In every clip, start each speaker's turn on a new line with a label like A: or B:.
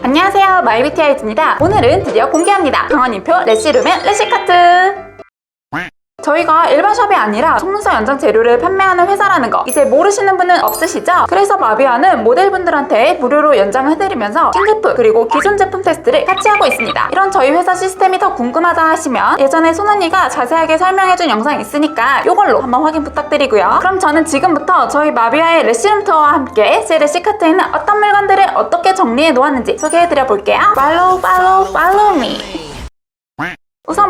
A: 안녕하세요. 마이비티아이즈입니다. 오늘은 드디어 공개합니다. 강원인표 레시룸의 레시카트 저희가 일반 샵이 아니라 속눈썹 연장 재료를 판매하는 회사라는 거. 이제 모르시는 분은 없으시죠? 그래서 마비아는 모델분들한테 무료로 연장해드리면서 신제품 그리고 기존 제품 테스트를 같이 하고 있습니다. 이런 저희 회사 시스템이 더 궁금하다 하시면 예전에 손언니가 자세하게 설명해준 영상 있으니까 이걸로 한번 확인 부탁드리고요. 그럼 저는 지금부터 저희 마비아의 레시룸 투어와 함께 제 레시카트에는 어떤 물건들을 어떻게 정리해 놓았는지 소개해드려 볼게요. 팔로우 팔로우 팔로우. 미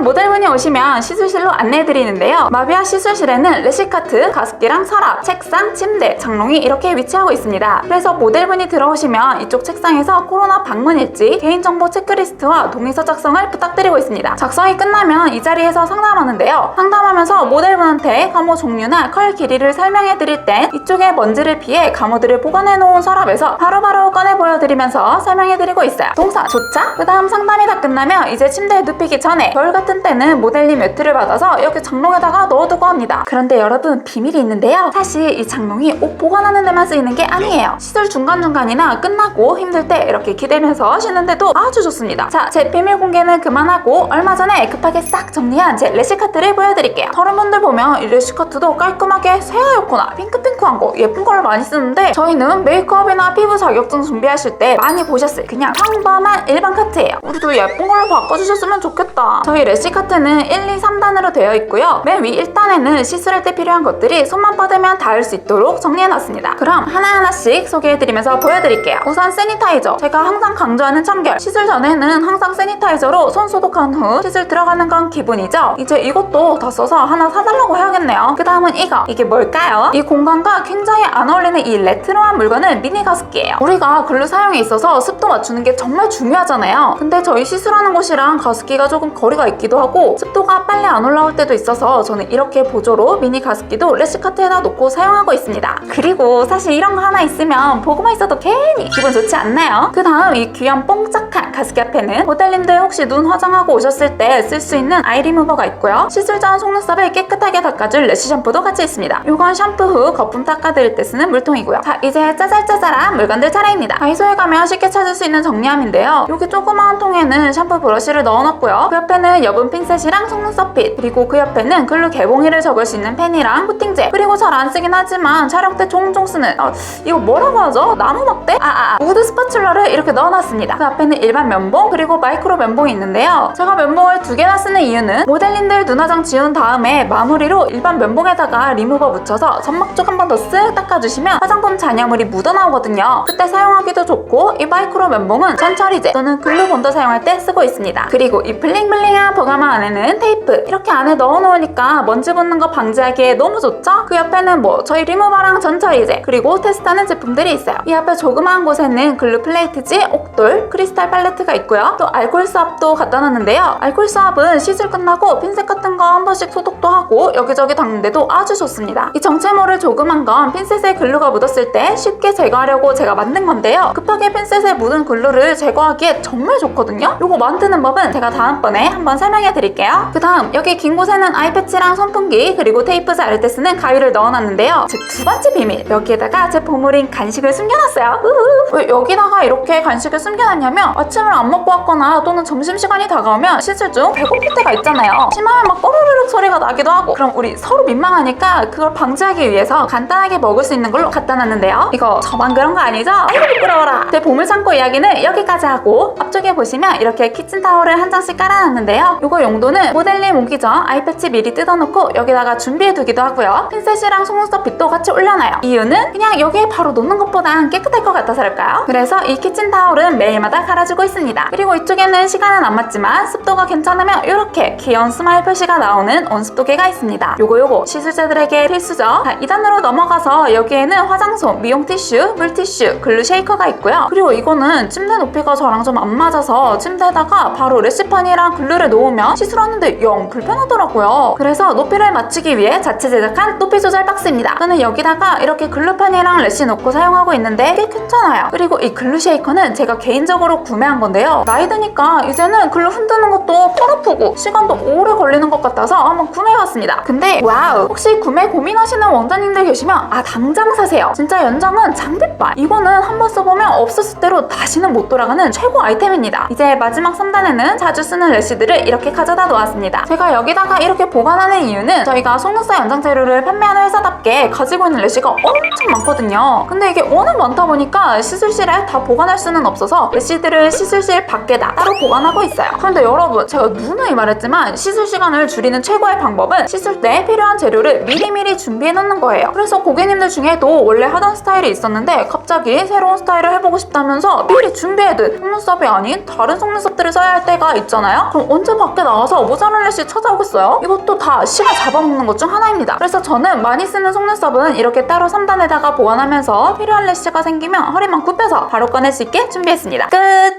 A: 모델분이 오시면 시술실로 안내해드리는데요. 마비아 시술실에는 레시카트, 가습기랑 서랍, 책상, 침대, 장롱이 이렇게 위치하고 있습니다. 그래서 모델분이 들어오시면 이쪽 책상에서 코로나 방문일지, 개인정보 체크리스트와 동의서 작성을 부탁드리고 있습니다. 작성이 끝나면 이 자리에서 상담하는데요. 상담하면서 모델분한테 감호 종류나 컬 길이를 설명해드릴 땐 이쪽에 먼지를 피해 감호들을 보관해놓은 서랍에서 바로바로 꺼내 보여드리면서 설명해드리고 있어요. 동사 좋자? 그 다음 상담이 다 끝나면 이제 침대에 눕히기 전에 겨울 같은 때는 모델님 매트를 받아서 여기 장롱에다가 넣어두고 합니다. 그런데 여러분 비밀이 있는데요. 사실 이 장롱이 옷 보관하는 데만 쓰이는 게 아니에요. 시술 중간중간이나 끝나고 힘들 때 이렇게 기대면서 쉬는데도 아주 좋습니다. 자, 제 비밀 공개는 그만하고 얼마 전에 급하게 싹 정리한 제 레시카트를 보여드릴게요. 다른 분들 보면 이 레시카트도 깔끔하게 새하얗거나 핑크핑크한 거 예쁜 걸 많이 쓰는데 저희는 메이크업이나 피부 자격증 준비하실 때 많이 보셨을 그냥 평범한 일반 카트예요. 우리도 예쁜 걸로 바꿔주셨으면 좋겠다. 저희 레 시카트는 1, 2, 3단으로 되어 있고요. 맨 위 1단에는 시술할 때 필요한 것들이 손만 뻗으면 닿을 수 있도록 정리해놨습니다. 그럼 하나하나씩 소개해드리면서 보여드릴게요. 우선 세니타이저. 제가 항상 강조하는 청결. 시술 전에는 항상 세니타이저로 손 소독한 후 시술 들어가는 건 기본이죠. 이제 이것도 다 써서 하나 사달라고 해야겠네요. 그 다음은 이거. 이게 뭘까요? 이 공간과 굉장히 안 어울리는 이 레트로한 물건은 미니 가습기예요. 우리가 글루 사용에 있어서 습도 맞추는 게 정말 중요하잖아요. 근데 저희 시술하는 곳이랑 가습기가 조금 거리가 있기도 하고 습도가 빨리 안 올라올 때도 있어서 저는 이렇게 보조로 미니 가습기도 레시카트에다 놓고 사용하고 있습니다. 그리고 사실 이런 거 하나 있으면 보고만 있어도 괜히 기분 좋지 않나요? 그 다음 이 귀염 뽕짝한 가습기 앞에는 모델님들 혹시 눈 화장하고 오셨을 때 쓸 수 있는 아이 리무버가 있고요. 시술 전 속눈썹을 깨끗하게 닦아줄 레시 샴푸도 같이 있습니다. 이건 샴푸 후 거품 닦아드릴 때 쓰는 물통이고요. 자 이제 짜잘짜잘한 물건들 차례입니다. 다이소에 가면 쉽게 찾을 수 있는 정리함인데요. 여기 조그마한 통에는 샴푸 브러쉬를 넣어놨고요. 그 옆에는 여분 핀셋이랑 속눈썹 핏 그리고 그 옆에는 글루 개봉일을 적을 수 있는 펜이랑 코팅제 그리고 잘 안 쓰긴 하지만 촬영 때 종종 쓰는 어, 이거 뭐라고 하죠? 나무 막대? 아아 아, 우드 스파츌러를 이렇게 넣어놨습니다. 그 앞에는 일반 면봉 그리고 마이크로 면봉이 있는데요. 제가 면봉을 두 개나 쓰는 이유는 모델님들 눈화장 지운 다음에 마무리로 일반 면봉에다가 리무버 묻혀서 점막 쪽 한 번 더 쓱 닦아주시면 화장품 잔여물이 묻어나오거든요. 그때 사용하기도 좋고 이 마이크로 면봉은 전처리제 또는 글루 본드 사용할 때 쓰고 있습니다. 그리고 이 블링블링한 보 가마 안에는 테이프 이렇게 안에 넣어놓으니까 먼지 붙는 거 방지하기에 너무 좋죠? 그 옆에는 뭐 저희 리무버랑 전처리제 그리고 테스트하는 제품들이 있어요. 이 앞에 조그마한 곳에는 글루 플레이트지, 옥돌, 크리스탈 팔레트가 있고요. 또 알콜 수압도 갖다 놨는데요. 알콜 수압은 시술 끝나고 핀셋 같은 거 한 번씩 소독도 하고 여기저기 닦는데도 아주 좋습니다. 이 정체모를 조그만 건 핀셋에 글루가 묻었을 때 쉽게 제거하려고 제가 만든 건데요. 급하게 핀셋에 묻은 글루를 제거하기에 정말 좋거든요. 이거 만드는 법은 제가 다음번에 한번 설명 해 드릴게요. 그 다음 여기 긴 곳에는 아이패치랑 선풍기 그리고 테이프 자를 때 쓰는 가위를 넣어놨는데요. 제두 번째 비밀 여기에다가 제 보물인 간식을 숨겨놨어요. 우후. 왜 여기다가 이렇게 간식을 숨겨놨냐면 아침을 안 먹고 왔거나 또는 점심시간이 다가오면 시술 중 배고플 때가 있잖아요. 심하면 막 꼬르르륵 소리가 나기도 하고 그럼 우리 서로 민망하니까 그걸 방지하기 위해서 간단하게 먹을 수 있는 걸로 갖다 놨는데요. 이거 저만 그런 거 아니죠? 아이고 부끄러워라. 제 보물 창고 이야기는 여기까지 하고 앞쪽에 보시면 이렇게 키친타올을 한 장씩 깔아놨는데요. 이거 용도는 모델님 오기 전 아이패치 미리 뜯어놓고 여기다가 준비해두기도 하고요. 핀셋이랑 속눈썹 빗도 같이 올려놔요. 이유는 그냥 여기에 바로 놓는 것보단 깨끗할 것 같아서일까요? 그래서 이 키친타올은 매일마다 갈아주고 있습니다. 그리고 이쪽에는 시간은 안 맞지만 습도가 괜찮으면 이렇게 귀여운 스마일 표시가 나오는 온습도계가 있습니다. 요거 요거 시술자들에게 필수죠. 자, 2단으로 넘어가서 여기에는 화장솜, 미용 티슈, 물티슈, 글루 쉐이커가 있고요. 그리고 이거는 침대 높이가 저랑 좀 안 맞아서 침대에다가 바로 레시판이랑 글루를 놓으면 시술하는데 영 불편하더라고요. 그래서 높이를 맞추기 위해 자체 제작한 높이 조절 박스입니다. 저는 여기다가 이렇게 글루판이랑 래쉬 넣고 사용하고 있는데 꽤 괜찮아요. 그리고 이 글루 쉐이커는 제가 개인적으로 구매한 건데요. 나이 드니까 이제는 글루 흔드는 것도 털 아프고 시간도 오래 걸리는 것 같아서 한번 구매해봤습니다. 근데 와우 혹시 구매 고민하시는 원장님들 계시면 아 당장 사세요. 진짜 연장은 장비빨. 이거는 한번 써보면 없었을 대로 다시는 못 돌아가는 최고 아이템입니다. 이제 마지막 3단에는 자주 쓰는 래쉬들을 이렇게 가져다 놓았습니다. 제가 여기다가 이렇게 보관하는 이유는 저희가 속눈썹 연장 재료를 판매하는 회사답게 가지고 있는 래쉬가 엄청 많거든요. 근데 이게 워낙 많다 보니까 시술실에 다 보관할 수는 없어서 래쉬들을 시술실 밖에다 따로 보관하고 있어요. 그런데 여러분 제가 누누이 말했지만 시술 시간을 줄이는 최고의 방법은 시술 때 필요한 재료를 미리미리 준비해 놓는 거예요. 그래서 고객님들 중에도 원래 하던 스타일이 있었는데 갑자기 새로운 스타일을 해보고 싶다면서 미리 준비해둔 속눈썹이 아닌 다른 속눈썹들을 써야 할 때가 있잖아요? 그럼 언제 밖에 나가서 모자란 래쉬 찾아오겠어요? 이것도 다 시간 잡아먹는 것 중 하나입니다. 그래서 저는 많이 쓰는 속눈썹은 이렇게 따로 3단에다가 보관하면서 필요한 래쉬가 생기면 허리만 굽혀서 바로 꺼낼 수 있게 준비했습니다. 끝!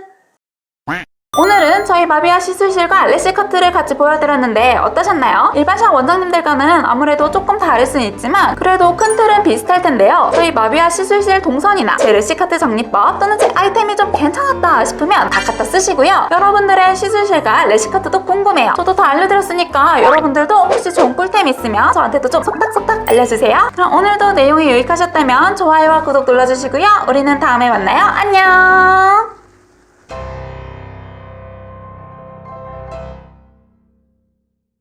A: 저희 마비아 시술실과 래쉬 커트를 같이 보여드렸는데 어떠셨나요? 일반 샵 원장님들과는 아무래도 조금 다를 수는 있지만 그래도 큰 틀은 비슷할 텐데요. 저희 마비아 시술실 동선이나 제 래쉬 커트 정리법 또는 제 아이템이 좀 괜찮았다 싶으면 다 갖다 쓰시고요. 여러분들의 시술실과 래쉬 커트도 궁금해요. 저도 다 알려드렸으니까 여러분들도 혹시 좋은 꿀템 있으면 저한테도 좀 속닥속닥 알려주세요. 그럼 오늘도 내용이 유익하셨다면 좋아요와 구독 눌러주시고요. 우리는 다음에 만나요. 안녕!